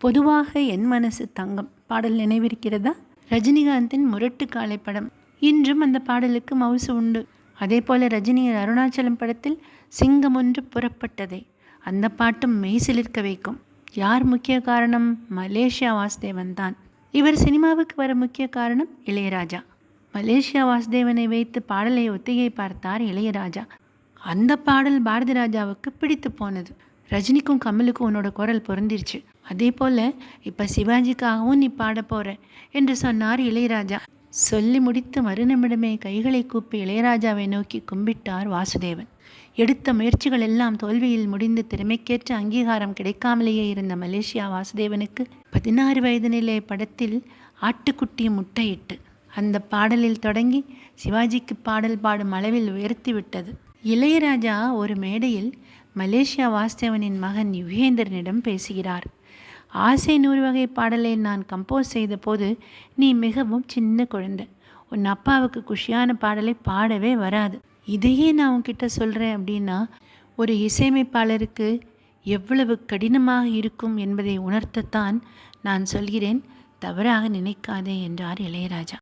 பொதுவாக என் மனசு தங்கம். பாடல் நினைவிருக்கிறதா? ரஜினிகாந்தின் முரட்டு காலை படம். இன்றும் அந்த பாடலுக்கு மவுசு உண்டு. அதே போல ரஜினியின் அருணாச்சலம் படத்தில் சிங்கம் ஒன்று புறப்பட்டதே. அந்த பாட்டும் மெய்சிலிருக்க வைக்கும். யார் முக்கிய காரணம்? மலேசியா வாசுதேவன் தான். இவர் சினிமாவுக்கு வர முக்கிய காரணம் இளையராஜா. மலேசியா வாசுதேவனை வைத்து பாடலை ஒத்திகை பார்த்தார் இளையராஜா. அந்த பாடல் பாரதி ராஜாவுக்கு பிடித்து போனது. ரஜினிக்கும் கமலுக்கும் உன்னோட குரல் பொருந்திருச்சு. அதே போல் இப்போ சிவாஜிக்காகவும் நீ பாட போகிற என்று சொன்னார் இளையராஜா. சொல்லி முடித்து மறுநிமிடமே கைகளை கூப்பி இளையராஜாவை நோக்கி கும்பிட்டார் வாசுதேவன். எடுத்த முயற்சிகள் எல்லாம் தோல்வியில் முடிந்து திறமைக்கேற்ற அங்கீகாரம் கிடைக்காமலேயே இருந்த மலேசியா வாசுதேவனுக்கு பதினாறு வயது நிலை படத்தில் ஆட்டுக்குட்டி முட்டையிட்டு அந்த பாடலில் தொடங்கி சிவாஜிக்கு பாடல் பாடும் அளவில் உயர்த்தி விட்டது. இளையராஜா ஒரு மேடையில் மலேசியா வாஸ்தவனின் மகன் யுகேந்திரனிடம் பேசுகிறார். ஆசை நூறு வகை பாடலை நான் கம்போஸ் செய்த போது நீ மிகவும் சின்ன குழந்தை. உன் அப்பாவுக்கு குஷியான பாடலை பாடவே வராது. இதையே நான் உன்கிட்ட சொல்கிறேன் அப்படின்னா ஒரு இசையமைப்பாளருக்கு எவ்வளவு கடினமாக இருக்கும் என்பதை உணர்த்தத்தான் நான் சொல்கிறேன். தவறாக நினைக்காதே என்றார் இளையராஜா.